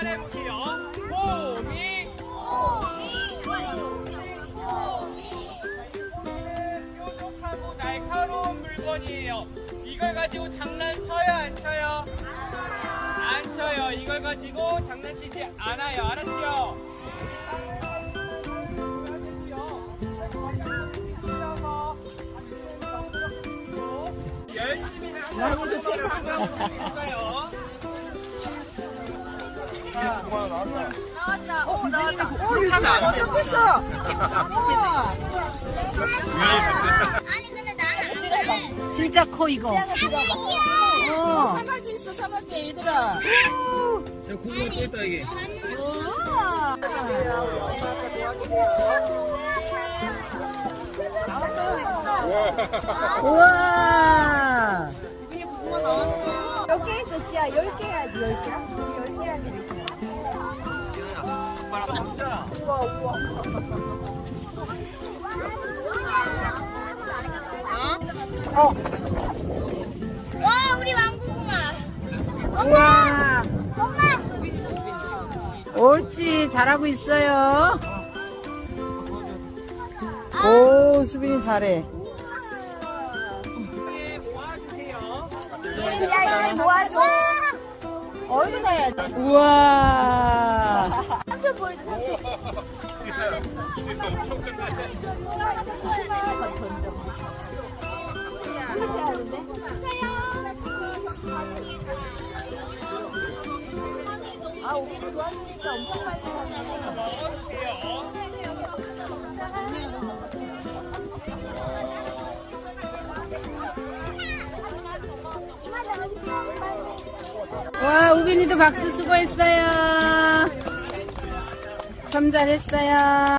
말해보세요. 호미. 이거는 뾰족하고 날카로운 물건이에요. 이걸 가지고 장난쳐요, 안 쳐요? 안 쳐요. 이걸 가지고 장난치지 않아요. 알았죠? 열심히 하고 있어요. 나왔다. 오, 나왔다. 오, 유진아, 어떻겠어? 아니 근데 나는 안 그래. 진짜 커, 이거. 사막이야. 어. 사막이 있어, 사막에, 얘들아. 저 구멍 또 있다 이게. 우와. 몇개 있어, 지아? 열개 해야지, 열 개. 열개 해야지. 와 우리 왕고구마. 우와. 엄마. 옳지, 잘하고 있어요. 오, 수빈이 잘해. 모아주세요. 모아줘. 어디서 해야 돼? 우와. 넣어주세요. 와, 우빈이도 박수 수고했어요. 참 잘했어요.